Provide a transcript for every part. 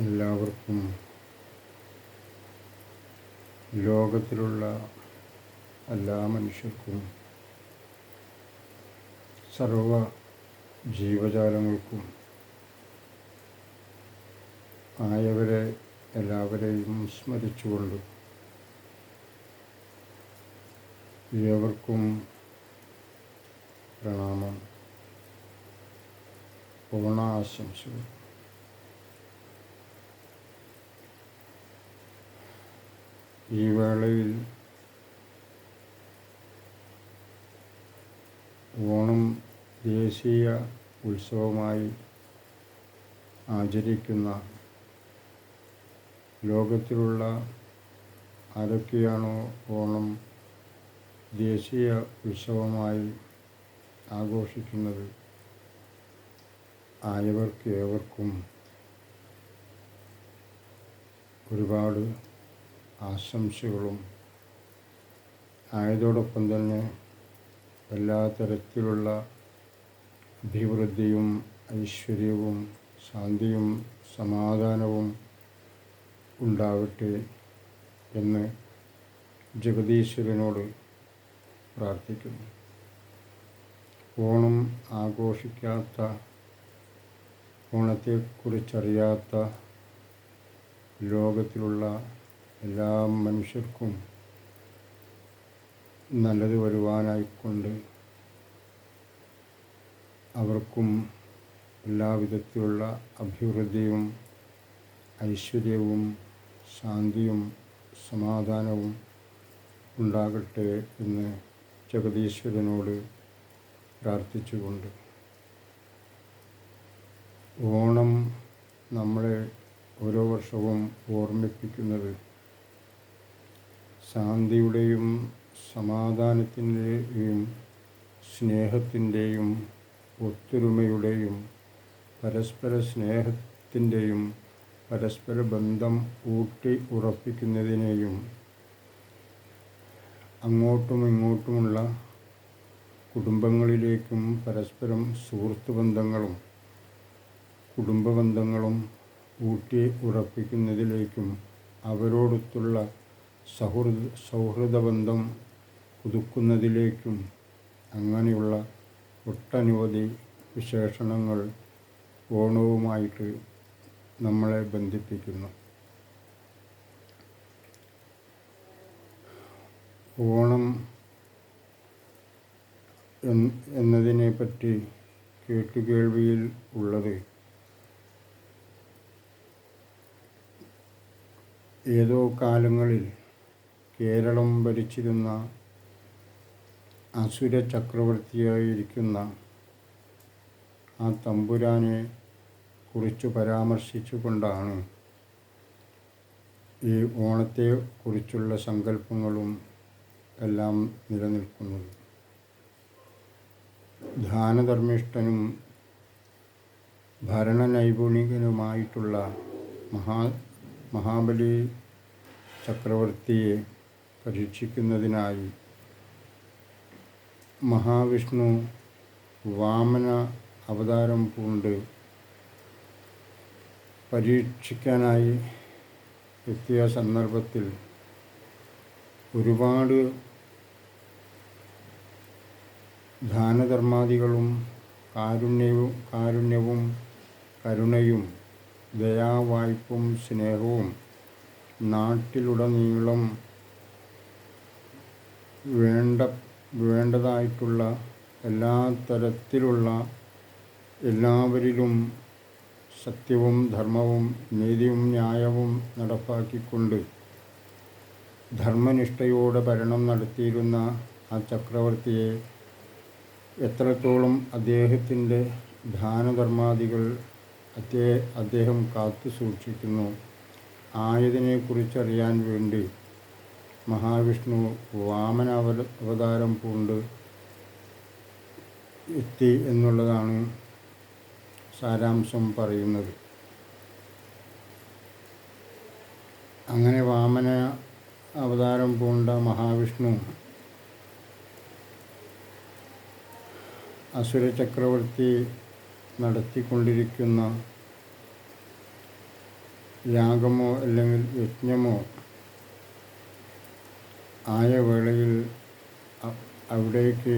എല്ലാവർക്കും ലോകത്തിലുള്ള എല്ലാ മനുഷ്യർക്കും സർവ ജീവജാലങ്ങൾക്കും ആയവരെ എല്ലാവരെയും സ്മരിച്ചുകൊണ്ട് ഏവർക്കും പ്രണാമം ഓണാശംസകൾ ഈ വേളയിൽ ഓണം ദേശീയ ഉത്സവമായി ആചരിക്കുന്ന ലോകത്തിലുള്ള ആരൊക്കെയാണോ ഓണം ദേശീയ ഉത്സവമായി ആഘോഷിക്കുന്നത്? ആയവർക്ക് ഏവർക്കും ഒരുപാട് ആശംസകളും. ആയതോടൊപ്പം തന്നെ എല്ലാ തരത്തിലുള്ള അഭിവൃദ്ധിയും ഐശ്വര്യവും ശാന്തിയും സമാധാനവും ഉണ്ടാവട്ടെ എന്ന് ജഗദീശ്വരനോട് പ്രാർത്ഥിക്കുന്നു. ഓണം ആഘോഷിക്കാത്ത ഓണത്തെക്കുറിച്ചറിയാത്ത ലോകത്തിലുള്ള എല്ലാ മനുഷ്യർക്കും നല്ലത് വരുവാനായിക്കൊണ്ട് അവർക്കും എല്ലാവിധത്തിലുള്ള അഭിവൃദ്ധിയും ഐശ്വര്യവും ശാന്തിയും സമാധാനവും ഉണ്ടാകട്ടെ എന്ന് ജഗദീശ്വരനോട് പ്രാർത്ഥിച്ചുകൊണ്ട്. ഓണം നമ്മളെ ഓരോ വർഷവും ഓർമ്മിപ്പിക്കുന്നത് ശാന്തിയുടെയും സമാധാനത്തിന്റെയും സ്നേഹത്തിന്റെയും ഒത്തൊരുമയുടെയും പരസ്പര സ്നേഹത്തിന്റെയും പരസ്പര ബന്ധം ഊട്ടി ഉറപ്പിക്കുന്നതിനെയും അങ്ങോട്ടും ഇങ്ങോട്ടുമുള്ള കുടുംബങ്ങളിലേക്കും പരസ്പരം സുഹൃത്ത് ബന്ധങ്ങളും കുടുംബ ബന്ധങ്ങളും ഊട്ടി ഉറപ്പിക്കുന്നതിലേക്കും അവരോടൊത്തുള്ള സൗഹൃദ സൗഹൃദ ബന്ധം പുതുക്കുന്നതിലേക്കും അങ്ങനെയുള്ള ഒട്ടനവധി വിശേഷണങ്ങൾ ഓണവുമായിട്ട് നമ്മളെ ബന്ധിപ്പിക്കുന്നു. ഓണം എന്നതിനെപ്പറ്റി കേട്ടുകേൾവിയിൽ ഉള്ളത് ഏതോ കാലങ്ങളിൽ കേരളം ഭരിച്ചിരുന്ന അസുര ചക്രവർത്തിയായിരിക്കുന്ന ആ തമ്പുരാനെ കുറിച്ച് പരാമർശിച്ചുകൊണ്ടാണ് ഈ ഓണത്തെ കുറിച്ചുള്ള സങ്കല്പങ്ങളും എല്ലാം നിലനിൽക്കുന്നത്. ദാനധർമ്മിഷ്ഠനും ഭരണനൈപുണികനുമായിട്ടുള്ള മഹാ മഹാബലി ചക്രവർത്തിയെ പരീക്ഷിക്കുന്നതിനായി മഹാവിഷ്ണു വാമന അവതാരം പൂണ്ട് പരീക്ഷിക്കാനായി എത്തിയ സന്ദർഭത്തിൽ ഒരുപാട് ദാനധർമാദികളും കാരുണ്യവും കാരുണ്യവും കരുണയും ദയാവായ്പും സ്നേഹവും നാട്ടിലുടനീളം വേണ്ട വേണ്ടതായിട്ടുള്ള എല്ലാ തരത്തിലുള്ള എല്ലാവരിലും സത്യവും ധർമ്മവും നീതിയും ന്യായവും നടപ്പാക്കിക്കൊണ്ട് ധർമ്മനിഷ്ഠയോടെ ഭരണം നടത്തിയിരുന്ന ആ ചക്രവർത്തിയെ എത്രത്തോളം അദ്ദേഹത്തിന്റെ ദാനധർമാദികൾ അദ്ദേഹം കാത്തു സൂക്ഷിക്കുന്നു ആയതിനെക്കുറിച്ചറിയാൻ വേണ്ടി മഹാവിഷ്ണു വാമന അവ അവതാരം പൂണ്ട് എത്തി എന്നുള്ളതാണ് സാരാംശം പറയുന്നത്. അങ്ങനെ വാമന അവതാരം പൂണ്ട മഹാവിഷ്ണു അസുര ചക്രവർത്തി നടത്തിക്കൊണ്ടിരിക്കുന്ന യാഗമോ അല്ലെങ്കിൽ യജ്ഞമോ ആയ വേളയിൽ അവിടേക്ക്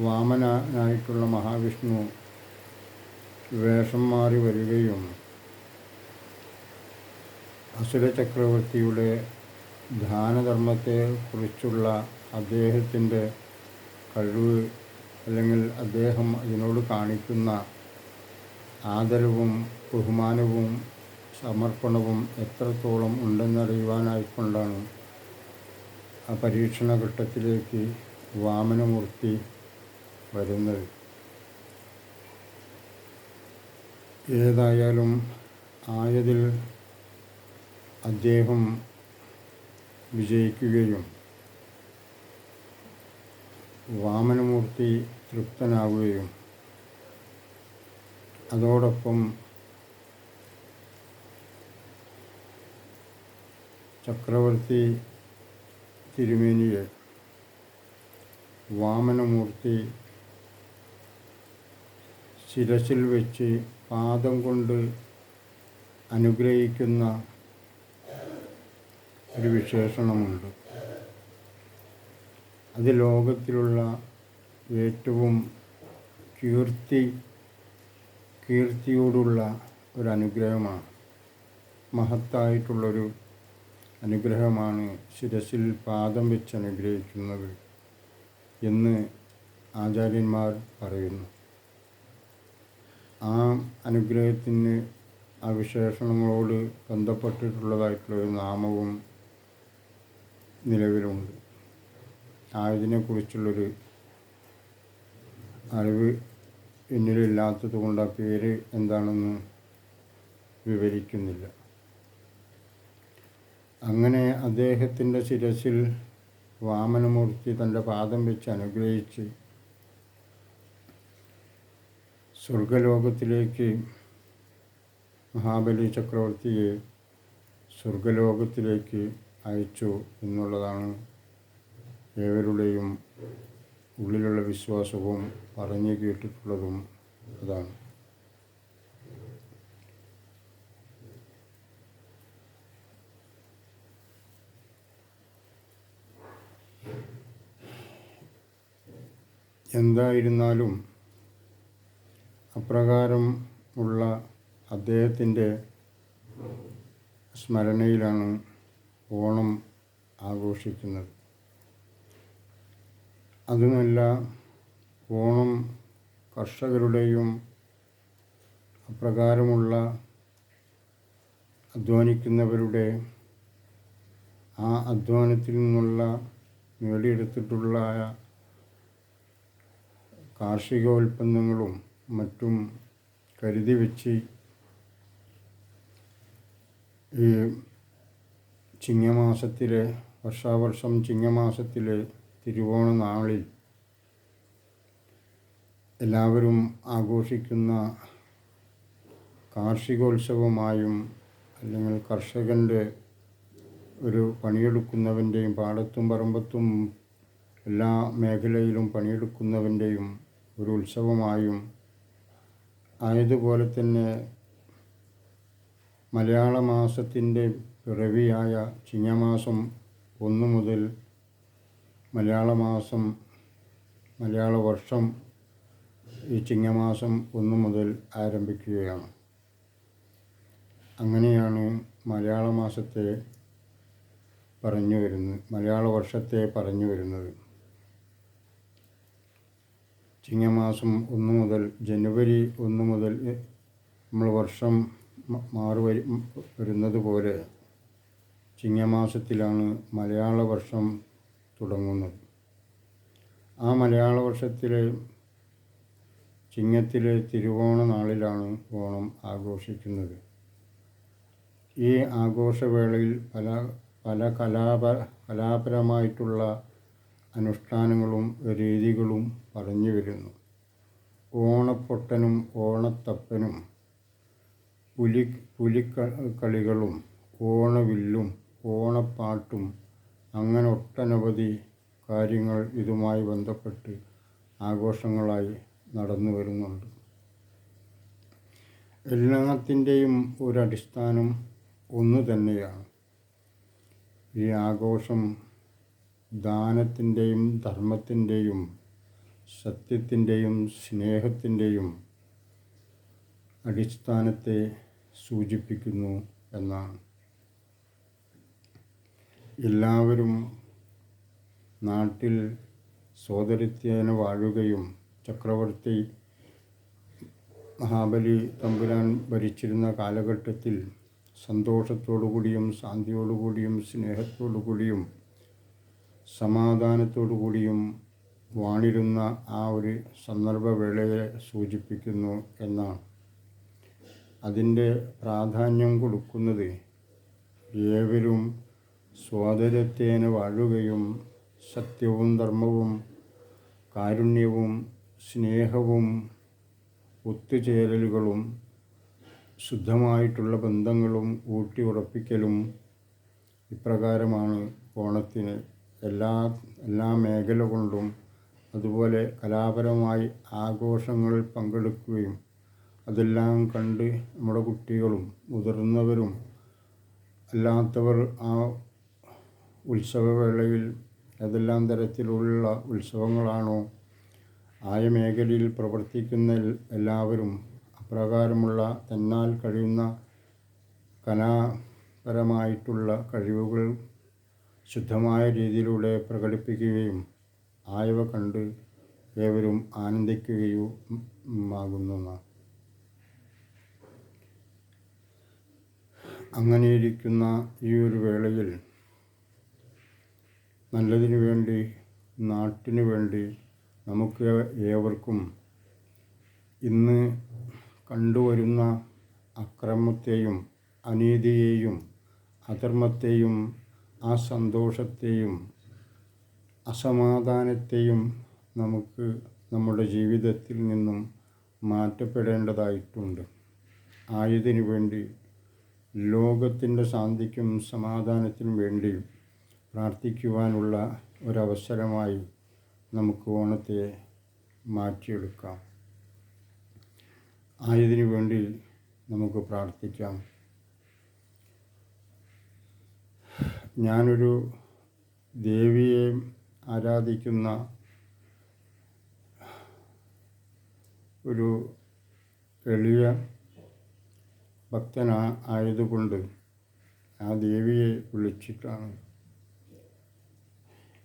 വാമനായിട്ടുള്ള മഹാവിഷ്ണു വേഷം മാറി വരികയും അസുര ചക്രവർത്തിയുടെ ധ്യാനധർമ്മത്തെ കുറിച്ചുള്ള അദ്ദേഹത്തിന്റെ കഴിവ് അല്ലെങ്കിൽ അദ്ദേഹം അതിനോട് കാണിക്കുന്ന ആദരവും ബഹുമാനവും സമർപ്പണവും എത്രത്തോളം ഉണ്ടെന്നറിയുവാനായിക്കൊണ്ടാണ് ആ പരീക്ഷണ ഘട്ടത്തിലേക്ക് വാമനമൂർത്തി വരുന്നത്. ഏതായാലും ആയതിൽ അദ്ദേഹം വിജയിക്കുകയും വാമനമൂർത്തി തൃപ്തനാവുകയും അതോടൊപ്പം ചക്രവർത്തി തിരുമേനിയെ വാമനമൂർത്തി ശിരസിൽ വെച്ച് പാദം കൊണ്ട് അനുഗ്രഹിക്കുന്ന ഒരു വിശേഷണമുണ്ട്. അത് ലോകത്തിലുള്ള ഏറ്റവും കീർത്തി കീർത്തിയോടുള്ള ഒരു അനുഗ്രഹമാണ്. മഹത്തായിട്ടുള്ളൊരു അനുഗ്രഹമാണ് ശിരസിൽ പാദം വെച്ച് അനുഗ്രഹിക്കുന്നത് എന്ന് ആചാര്യന്മാർ പറയുന്നു. ആ അനുഗ്രഹത്തിന് ആ വിശേഷണങ്ങളോട് ബന്ധപ്പെട്ടിട്ടുള്ളതായിട്ടുള്ള ഒരു നാമവും നിലവിലുണ്ട്. ആയതിനെക്കുറിച്ചുള്ളൊരു അറിവ് എന്നിലില്ലാത്തത് കൊണ്ട് ആ പേര് എന്താണെന്ന് വിവരിക്കുന്നില്ല. അങ്ങനെ അദ്ദേഹത്തിന്റെ ശിരസിൽ വാമനമൂർത്തി തന്റെ പാദം വെച്ച് അനുഗ്രഹിച്ച് സ്വർഗലോകത്തിലേക്ക് മഹാബലി ചക്രവർത്തിയെ സ്വർഗലോകത്തിലേക്ക് അയച്ചു എന്നുള്ളതാണ് ഏവരുടെയും ഉള്ളിലുള്ള വിശ്വാസവും പറഞ്ഞു കേട്ടിട്ടുള്ളതും അതാണ്. എന്തായിരുന്നാലും അപ്രകാരം ഉള്ള അദ്ദേഹത്തിന്റെ സ്മരണയിലാണ് ഓണം ആഘോഷിക്കുന്നത്. അതുമല്ല ഓണം കർഷകരുടെയും അപ്രകാരമുള്ള അധ്വാനിക്കുന്നവരുടെ ആ അധ്വാനത്തിൽ നിന്നുള്ള നേടിയെടുത്തിട്ടുള്ള കാർഷികോൽപ്പന്നങ്ങളും മറ്റും കരുതി വെച്ച് ഈ ചിങ്ങമാസത്തിലെ വർഷാവർഷം ചിങ്ങമാസത്തിലെ തിരുവോണ നാളിൽ എല്ലാവരും ആഘോഷിക്കുന്ന കാർഷികോത്സവമായും അല്ലെങ്കിൽ കർഷകന്റെ ഒരു പണിയെടുക്കുന്നവന്റെയും പാടത്തും പറമ്പത്തും എല്ലാ മേഖലയിലും പണിയെടുക്കുന്നവന്റെയും ഒരു ഉത്സവമായും ആയതുപോലെ തന്നെ മലയാള മാസത്തിന്റെ പിറവിയായ ചിങ്ങമാസം ഒന്നു മുതൽ മലയാള മാസം മലയാള വർഷം ഈ ചിങ്ങമാസം ഒന്നു മുതൽ ആരംഭിക്കുകയാണ്. അങ്ങനെയാണ് മലയാള മാസത്തെ പറഞ്ഞു വരുന്നത് മലയാള വർഷത്തെ പറഞ്ഞു വരുന്നത്. ചിങ്ങമാസം ഒന്ന് മുതൽ ജനുവരി ഒന്ന് മുതൽ നമ്മൾ വർഷം മാറി വരി വരുന്നത് പോലെ ചിങ്ങമാസത്തിലാണ് മലയാള വർഷം തുടങ്ങുന്നത്. ആ മലയാള വർഷത്തിലെ ചിങ്ങത്തിലെ തിരുവോണ നാളിലാണ് ഓണം ആഘോഷിക്കുന്നത്. ഈ ആഘോഷവേളയിൽ പല പല കലാപ കലാപരമായിട്ടുള്ള അനുഷ്ഠാനങ്ങളും രീതികളും പറഞ്ഞു വരുന്നു. ഓണപ്പൊട്ടനും ഓണത്തപ്പനും പുലി പുലിക്കളികളും ഓണവില്ലും ഓണപ്പാട്ടും അങ്ങനെ ഒട്ടനവധി കാര്യങ്ങൾ ഇതുമായി ബന്ധപ്പെട്ട് ആഘോഷങ്ങളായി നടന്നു വരുന്നുണ്ട്. എല്ലാത്തിന്റെയും ഒരടിസ്ഥാനം ഒന്ന് തന്നെയാണ്. ഈ ആഘോഷം ദാനത്തിന്റെയും ധർമ്മത്തിന്റെയും സത്യത്തിന്റെയും സ്നേഹത്തിന്റെയും അടിസ്ഥാനത്തെ സൂചിപ്പിക്കുന്നു എന്നാണ്. എല്ലാവരും നാട്ടിൽ സോദരിത്യേന വാഴുകയും ചക്രവർത്തി മഹാബലി തമ്പുരാൻ ഭരിച്ചിരുന്ന കാലഘട്ടത്തിൽ സന്തോഷത്തോടുകൂടിയും ശാന്തിയോടുകൂടിയും സ്നേഹത്തോടുകൂടിയും സമാധാനത്തോടുകൂടിയും വാണിരുന്ന ആ ഒരു സന്ദർഭവേളയെ സൂചിപ്പിക്കുന്നു എന്നാണ്. അതിന്റെ പ്രാധാന്യം കൊടുക്കുന്നത് ഏവരും സ്വാതന്ത്ര്യത്തേന വാഴുകയും സത്യവും ധർമ്മവും കാരുണ്യവും സ്നേഹവും ഒത്തുചേരലുകളും ശുദ്ധമായിട്ടുള്ള ബന്ധങ്ങളും ഊട്ടി ഉറപ്പിക്കലും ഇപ്രകാരമാണ് ഓണത്തിന് എല്ലാ എല്ലാ മേഖല കൊണ്ടും അതുപോലെ കലാപരമായി ആഘോഷങ്ങളിൽ പങ്കെടുക്കുകയും അതെല്ലാം കണ്ട് നമ്മുടെ കുട്ടികളും മുതിർന്നവരും അല്ലാത്തവർ ആ ഉത്സവവേളയിൽ ഏതെല്ലാം തരത്തിലുള്ള ഉത്സവങ്ങളാണോ ആയ മേഖലയിൽ പ്രവർത്തിക്കുന്ന എല്ലാവരും അപ്രകാരമുള്ള തന്നാൽ കഴിയുന്ന കലാപരമായിട്ടുള്ള കഴിവുകൾ ശുദ്ധമായ രീതിയിലൂടെ പ്രകടിപ്പിക്കുകയും ആയവ കണ്ട് ഏവരും ആനന്ദിക്കുകയും ആകുന്നു അങ്ങനെയിരിക്കുന്ന ഈ ഒരു വേളയിൽ നല്ലതിനു വേണ്ടി നാട്ടിനു വേണ്ടി നമുക്ക് ഏവർക്കും ഇന്ന് കണ്ടുവരുന്ന അക്രമത്തെയും അനീതിയെയും അധർമ്മത്തെയും ആ സന്തോഷത്തെയും അസമാധാനത്തെയും നമുക്ക് നമ്മുടെ ജീവിതത്തിൽ നിന്നും മാറ്റപ്പെടേണ്ടതായിട്ടുണ്ട്. ആയതിനു വേണ്ടി ലോകത്തിന്റെ ശാന്തിക്കും സമാധാനത്തിനും വേണ്ടി പ്രാർത്ഥിക്കുവാനുള്ള ഒരവസരമായി നമുക്ക് ഓണത്തെ മാറ്റിയെടുക്കാം. ആയതിനു വേണ്ടി നമുക്ക് പ്രാർത്ഥിക്കാം. ഞാനൊരു ദേവിയെ ആരാധിക്കുന്ന ഒരു എളിയ ഭക്തനാ ആയതുകൊണ്ട് ആ ദേവിയെ വിളിച്ചിട്ടാണ്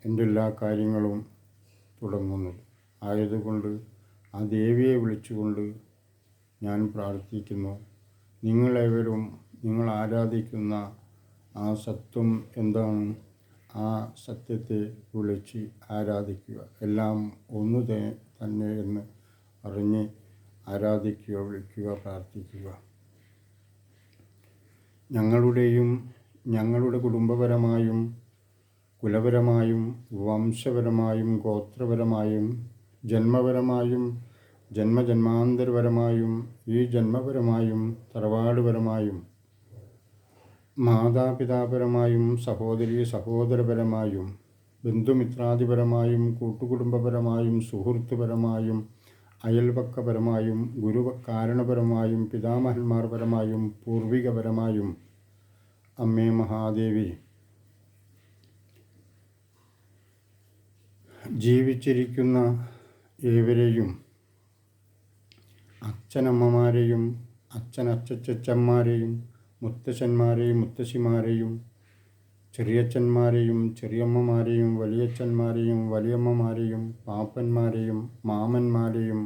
എന്റെ എല്ലാ കാര്യങ്ങളും തുടങ്ങുന്നത്. ആയതുകൊണ്ട് ആ ദേവിയെ വിളിച്ചുകൊണ്ട് ഞാൻ പ്രാർത്ഥിക്കുന്നു. നിങ്ങളെവരും നിങ്ങൾ ആരാധിക്കുന്ന ആ സത്വം എന്താണ്? ആ സത്യത്തെ വിളിച്ച് ആരാധിക്കുക. എല്ലാം ഒന്ന് തന്നെ എന്ന് അറിഞ്ഞ് ആരാധിക്കുക വിളിക്കുക പ്രാർത്ഥിക്കുക. ഞങ്ങളുടെയും ഞങ്ങളുടെ കുടുംബപരമായും കുലപരമായും വംശപരമായും ഗോത്രപരമായും ജന്മപരമായും ജന്മജന്മാന്തരപരമായും ഈ ജന്മപരമായും തറവാടുപരമായും മാതാപിതാപരമായും സഹോദരി സഹോദരപരമായും ബന്ധുമിത്രാദിപരമായും കൂട്ടുകുടുംബപരമായും സുഹൃത്തുപരമായും അയൽവക്കപരമായും ഗുരു കാരണപരമായും പിതാമഹന്മാർപരമായും പൂർവികപരമായും. അമ്മേ മഹാദേവി ജീവിച്ചിരിക്കുന്ന ഏവരെയും അച്ഛനമ്മമാരെയും അച്ഛനച്ചച്ചന്മാരെയും മുത്തശ്ശന്മാരെയും മുത്തശ്ശിമാരെയും ചെറിയച്ഛന്മാരെയും ചെറിയമ്മമാരെയും വലിയച്ഛന്മാരെയും വലിയമ്മമാരെയും പാപ്പന്മാരെയും മാമന്മാരെയും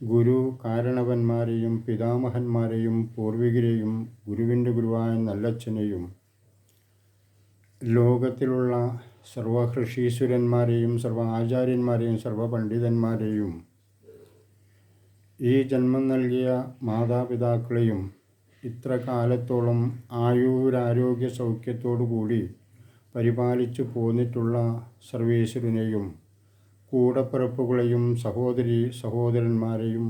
ഗുരു കാരണവന്മാരെയും പിതാമഹന്മാരെയും പൂർവികരെയും ഗുരുവിന്റെ ഗുരുവായ നല്ലച്ഛനെയും ലോകത്തിലുള്ള സർവഹൃഷീശ്വരന്മാരെയും സർവ ആചാര്യന്മാരെയും സർവപണ്ഡിതന്മാരെയും ഈ ജന്മം നൽകിയ മാതാപിതാക്കളെയും ഇത്ര കാലത്തോളം ആയുരാരോഗ്യ സൗഖ്യത്തോടുകൂടി പരിപാലിച്ചു പോന്നിട്ടുള്ള സർവേശ്വരനെയും കൂടപ്പിറപ്പുകളെയും സഹോദരി സഹോദരന്മാരെയും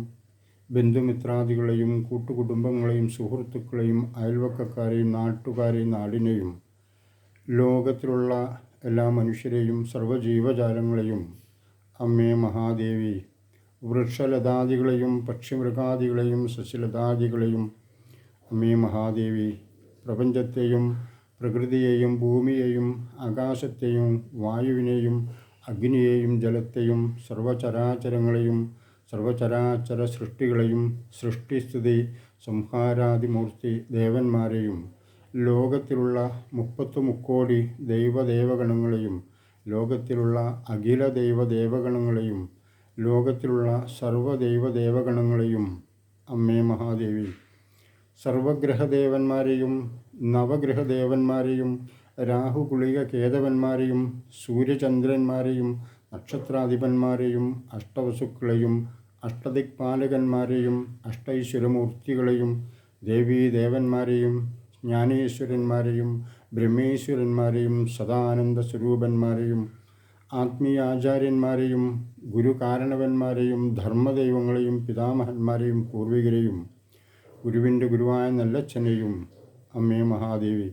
ബന്ധുമിത്രാദികളെയും കൂട്ടുകുടുംബങ്ങളെയും സുഹൃത്തുക്കളെയും അയൽവക്കക്കാരെയും നാട്ടുകാരെയും നാടിനെയും ലോകത്തിലുള്ള എല്ലാ മനുഷ്യരെയും സർവജീവജാലങ്ങളെയും അമ്മേ മഹാദേവി വൃക്ഷലതാദികളെയും പക്ഷിമൃഗാദികളെയും സസ്യലതാദികളെയും അമ്മേ മഹാദേവി. പ്രപഞ്ചത്തെയും പ്രകൃതിയെയും ഭൂമിയെയും ആകാശത്തെയും വായുവിനെയും അഗ്നിയെയും ജലത്തെയും സർവചരാചരങ്ങളെയും സർവചരാചര സൃഷ്ടികളെയും സൃഷ്ടിസ്ഥിതി സംഹാരാദിമൂർത്തി ദേവന്മാരെയും ലോകത്തിലുള്ള മുപ്പത്തു മുക്കോടി ദൈവദേവഗണങ്ങളെയും ലോകത്തിലുള്ള അഖില ദൈവദേവഗണങ്ങളെയും ലോകത്തിലുള്ള സർവദൈവദേവഗണങ്ങളെയും. അമ്മേ മഹാദേവി. സർവഗ്രഹദേവന്മാരെയും നവഗ്രഹദേവന്മാരെയും രാഹുകുളിക കേതവന്മാരെയും സൂര്യചന്ദ്രന്മാരെയും നക്ഷത്രാധിപന്മാരെയും അഷ്ടവസുക്കളെയും അഷ്ടദിക്പാലകന്മാരെയും അഷ്ടൈശ്വരമൂർത്തികളെയും ദേവീദേവന്മാരെയും ജ്ഞാനേശ്വരന്മാരെയും ബ്രഹ്മേശ്വരന്മാരെയും സദാനന്ദ സ്വരൂപന്മാരെയും ആത്മീയാചാര്യന്മാരെയും ഗുരുകാരണവന്മാരെയും ധർമ്മദൈവങ്ങളെയും പിതാമഹന്മാരെയും പൂർവികരെയും ഗുരുവിന്റെ ഗുരുവായ നല്ലച്ഛനെയും അമ്മേ മഹാദേവി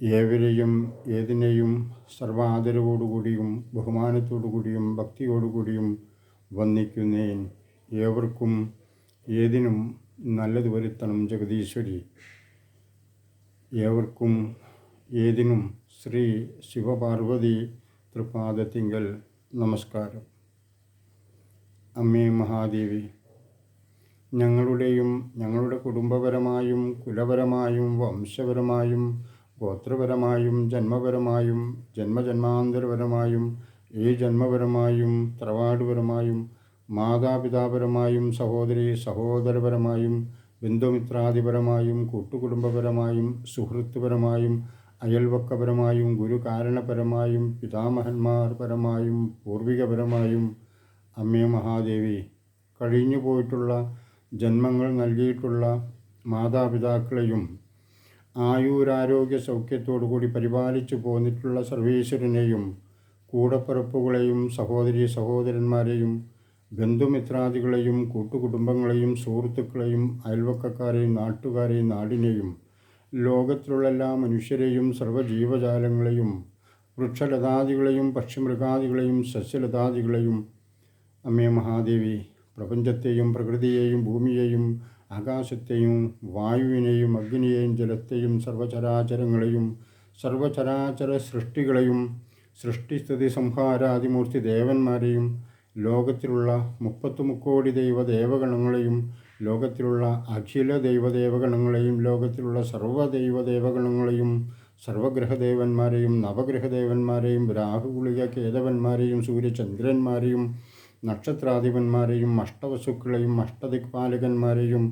ഏവരെയും ഏതിനെയും സർവാദരവോടുകൂടിയും ബഹുമാനത്തോടുകൂടിയും ഭക്തിയോടുകൂടിയും വന്ദിക്കുന്നേൻ. ഏവർക്കും ഏതിനും നല്ലത് വരുത്തണം ജഗദീശ്വരി. ഏവർക്കും ഏതിനും ശ്രീ ശിവപാർവതി തൃപാദത്തിങ്കൽ നമസ്കാരം. അമ്മേ മഹാദേവി ഞങ്ങളുടെയും ഞങ്ങളുടെ കുടുംബപരമായും കുലപരമായും വംശപരമായും ഗോത്രപരമായും ജന്മപരമായും ജന്മജന്മാന്തരപരമായും ഈ ജന്മപരമായും തറവാടുപരമായും മാതാപിതാപരമായും സഹോദരി സഹോദരപരമായും ബന്ധുമിത്രാദിപരമായും കൂട്ടുകുടുംബപരമായും സുഹൃത്തുപരമായും അയൽവക്കപരമായും ഗുരുകാരണപരമായും പിതാമഹന്മാർ പരമായും പൂർവികപരമായും അമ്മേ മഹാദേവി കഴിഞ്ഞു പോയിട്ടുള്ള ജന്മങ്ങൾ നൽകിയിട്ടുള്ള മാതാപിതാക്കളെയും ആയുരാരോഗ്യ സൗഖ്യത്തോടുകൂടി പരിപാലിച്ചു പോന്നിട്ടുള്ള സർവേശ്വരനെയും കൂടപ്പിറപ്പുകളെയും സഹോദരി സഹോദരന്മാരെയും ബന്ധുമിത്രാദികളെയും കൂട്ടുകുടുംബങ്ങളെയും സുഹൃത്തുക്കളെയും അയൽവക്കക്കാരെയും നാട്ടുകാരെയും നാടിനെയും ലോകത്തിലുള്ള എല്ലാ മനുഷ്യരെയും സർവജീവജാലങ്ങളെയും വൃക്ഷലതാദികളെയും പക്ഷിമൃഗാദികളെയും സസ്യലതാദികളെയും. അമ്മേ മഹാദേവി. പ്രപഞ്ചത്തെയും പ്രകൃതിയെയും ഭൂമിയെയും ആകാശത്തെയും വായുവിനെയും അഗ്നിയെയും ജലത്തെയും സർവചരാചരങ്ങളെയും സർവചരാചര സൃഷ്ടികളെയും സൃഷ്ടിസ്ഥിതി സംഹാരാതിമൂർത്തി ദേവന്മാരെയും ലോകത്തിലുള്ള മുപ്പത്തു മുക്കോടി ദൈവദേവഗണങ്ങളെയും ലോകത്തിലുള്ള അഖില ദൈവദേവഗണങ്ങളെയും ലോകത്തിലുള്ള സർവദൈവദേവഗണങ്ങളെയും സർവഗ്രഹദേവന്മാരെയും നവഗ്രഹദേവന്മാരെയും രാഹുഗുളിക കേതവന്മാരെയും സൂര്യചന്ദ്രന്മാരെയും നക്ഷത്രാധിപന്മാരെയും അഷ്ടവസുക്കളെയും അഷ്ടദിക്പാലകന്മാരെയും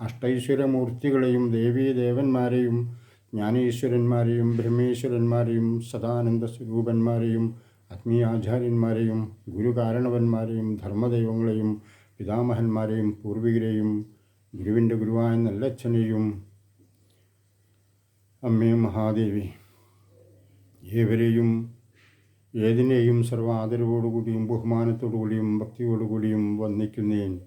അഷ്ടൈശ്വരമൂർത്തികളെയും ദേവീദേവന്മാരെയും ജ്ഞാനീശ്വരന്മാരെയും ബ്രഹ്മേശ്വരന്മാരെയും സദാനന്ദ സ്വരൂപന്മാരെയും ആത്മീയാചാര്യന്മാരെയും ഗുരുകാരണവന്മാരെയും ധർമ്മദൈവങ്ങളെയും പിതാമഹന്മാരെയും പൂർവികരെയും ഗുരുവിന്റെ ഗുരുവായ നല്ലച്ഛനെയും അമ്മേ മഹാദേവി ഏവരെയും ഏതിനെയും സർവ ആദരവോടുകൂടിയും ബഹുമാനത്തോടുകൂടിയും ഭക്തിയോടുകൂടിയും വന്ദിക്കുന്നേൻ.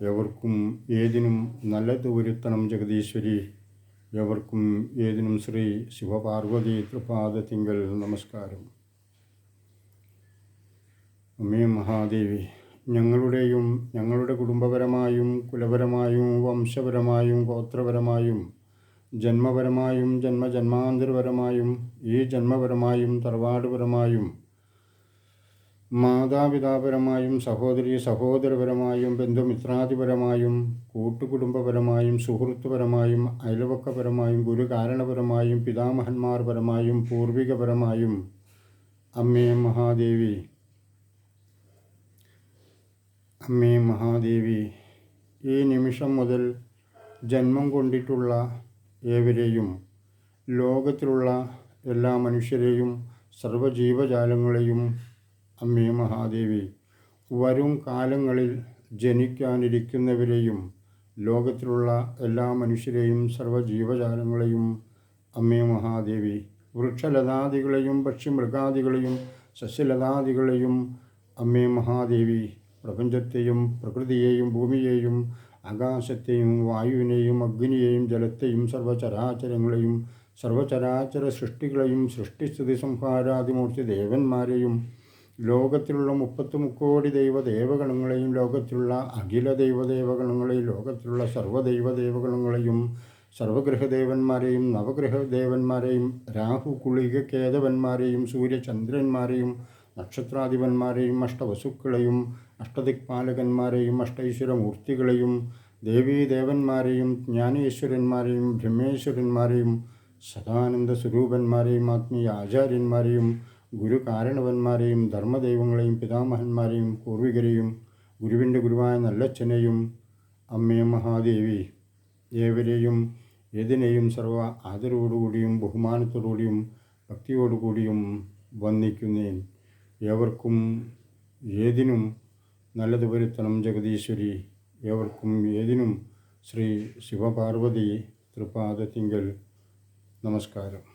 എവർക്കും ഏതിനും നല്ലത് വരുത്തണം ജഗദീശ്വരി. എവർക്കും ഏതിനും ശ്രീ ശിവപാർവതി തൃപാദത്തിങ്കൽ നമസ്കാരം. അമ്മേ മഹാദേവി ഞങ്ങളുടെയും ഞങ്ങളുടെ കുടുംബപരമായും കുലപരമായും വംശപരമായും ഗോത്രപരമായും ജന്മപരമായും ജന്മജന്മാന്തരപരമായും ഈ ജന്മപരമായും തറവാടുപരമായും മാതാപിതാപരമായും സഹോദരി സഹോദരപരമായും ബന്ധുമിത്രാദിപരമായും കൂട്ടുകുടുംബപരമായും സുഹൃത്തുപരമായും അയൽവക്കപരമായും ഗുരുകാരണപരമായും പിതാമഹന്മാർ പരമായും പൂർവികപരമായും അമ്മേ മഹാദേവി. അമ്മേ മഹാദേവി ഈ നിമിഷം മുതൽ ജന്മം കൊണ്ടിട്ടുള്ള ഏവരെയും ലോകത്തിലുള്ള എല്ലാ മനുഷ്യരെയും സർവജീവജാലങ്ങളെയും അമ്മേ മഹാദേവി വരും കാലങ്ങളിൽ ജനിക്കാനിരിക്കുന്നവരെയും ലോകത്തിലുള്ള എല്ലാ മനുഷ്യരെയും സർവജീവജാലങ്ങളെയും അമ്മേ മഹാദേവി വൃക്ഷലതാദികളെയും പക്ഷിമൃഗാദികളെയും സസ്യലതാദികളെയും അമ്മേ മഹാദേവി പ്രപഞ്ചത്തെയും പ്രകൃതിയെയും ഭൂമിയെയും ആകാശത്തെയും വായുവിനെയും അഗ്നിയെയും ജലത്തെയും സർവചരാചരങ്ങളെയും സർവചരാചര സൃഷ്ടികളെയും സൃഷ്ടിസ്ഥിതി സംഹാരാതിമൂർത്തി ദേവന്മാരെയും ലോകത്തിലുള്ള മുപ്പത്തി മുക്കോടി ദൈവദേവഗണങ്ങളെയും ലോകത്തിലുള്ള അഖില ദൈവദേവഗണങ്ങളെയും ലോകത്തിലുള്ള സർവദൈവദേവഗണങ്ങളെയും സർവഗ്രഹദേവന്മാരെയും നവഗ്രഹദേവന്മാരെയും രാഹു കുളിക സൂര്യചന്ദ്രന്മാരെയും നക്ഷത്രാധിപന്മാരെയും അഷ്ടവസുക്കളെയും അഷ്ടദിക്പാലകന്മാരെയും അഷ്ടൈശ്വരമൂർത്തികളെയും ദേവീദേവന്മാരെയും ജ്ഞാനേശ്വരന്മാരെയും ബ്രഹ്മേശ്വരന്മാരെയും സദാനന്ദ സ്വരൂപന്മാരെയും ആത്മീയ ആചാര്യന്മാരെയും ഗുരുകാരണവന്മാരെയും ധർമ്മദൈവങ്ങളെയും പിതാമഹന്മാരെയും പൂർവികരെയും ഗുരുവിന്റെ ഗുരുവായ നല്ലച്ഛനെയും അമ്മേ മഹാദേവി ഏവരെയും ഏതിനെയും സർവ ആദരവോടുകൂടിയും ബഹുമാനത്തോടുകൂടിയും ഭക്തിയോടുകൂടിയും വന്ദിക്കുന്നേൻ. ഏവർക്കും ഏതിനും നല്ലത് വരുത്തണം ജഗദീശ്വരി. ഏവർക്കും ഏതിനും ശ്രീ ശിവപാർവതി തൃപാദത്തിങ്കൽ നമസ്കാരം.